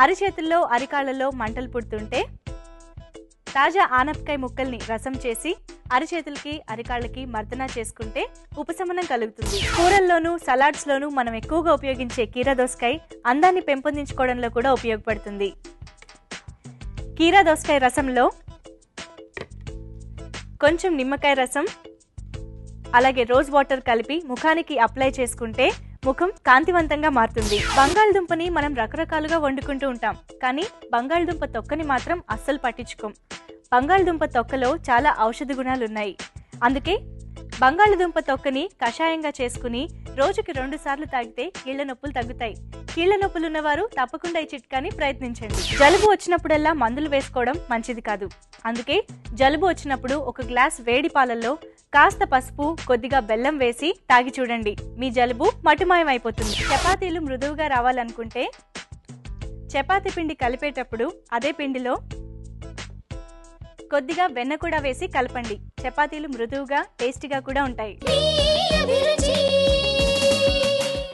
అరిచేతుల్లో అరికాళ్ళలో మంటలు పుడుతుంటే తాజా ఆనపకాయ ముక్కల్ని రసం చేసి అరిచేతులకి అరికాళ్ళకి మర్దన చేసుకుంటే ఉపశమనం కలుగుతుంది. కూరల్లోనూ సలాడ్స్ లోనూ మనం ఎక్కువగా ఉపయోగించే కీరా దోసకాయ అందాన్ని పెంపొందించుకోవడంలో కూడా ఉపయోగపడుతుంది. కీరా దోసకాయ రసంలో కొంచెం నిమ్మకాయ రసం అలాగే రోజ్ వాటర్ కలిపి ముఖానికి అప్లై చేసుకుంటే ముఖం కాంతివంతంగా మారుతుంది. బంగాళదుంపని మనం రకరకాలుగా వండుకుంటూ ఉంటాం. కానీ బంగాళదుంప తొక్కని మాత్రం అస్సలు పట్టించుకోం. బంగాళదుంప తొక్కలో చాలా ఔషధ గుణాలు ఉన్నాయి అందుకే బంగాళదుంప తొక్కని కషాయంగా చేసుకుని రోజుకి రెండు సార్లు తాగితే కీళ్ళ నొప్పులు తగ్గుతాయి. కీళ్ళ నొప్పులు ఉన్నవారు తప్పకుండా ఈ చిట్కాని ప్రయత్నించండి. జలుబు వచ్చినప్పుడల్లా మందులు వేసుకోవడం మంచిది కాదు. అందుకే జలుబు వచ్చినప్పుడు ఒక గ్లాస్ వేడి పాలల్లో కాస్త పసుపు కొద్దిగా బెల్లం వేసి తాగి చూడండి. మీ జలుబు మటుమాయం అయిపోతుంది చపాతీలు మృదువుగా రావాలనుకుంటే చపాతీ పిండి కలిపేటప్పుడు అదే పిండిలో కొద్దిగా వెన్న కూడా వేసి కలపండి. చపాతీలు మృదువుగా టేస్టీగా కూడా ఉంటాయి.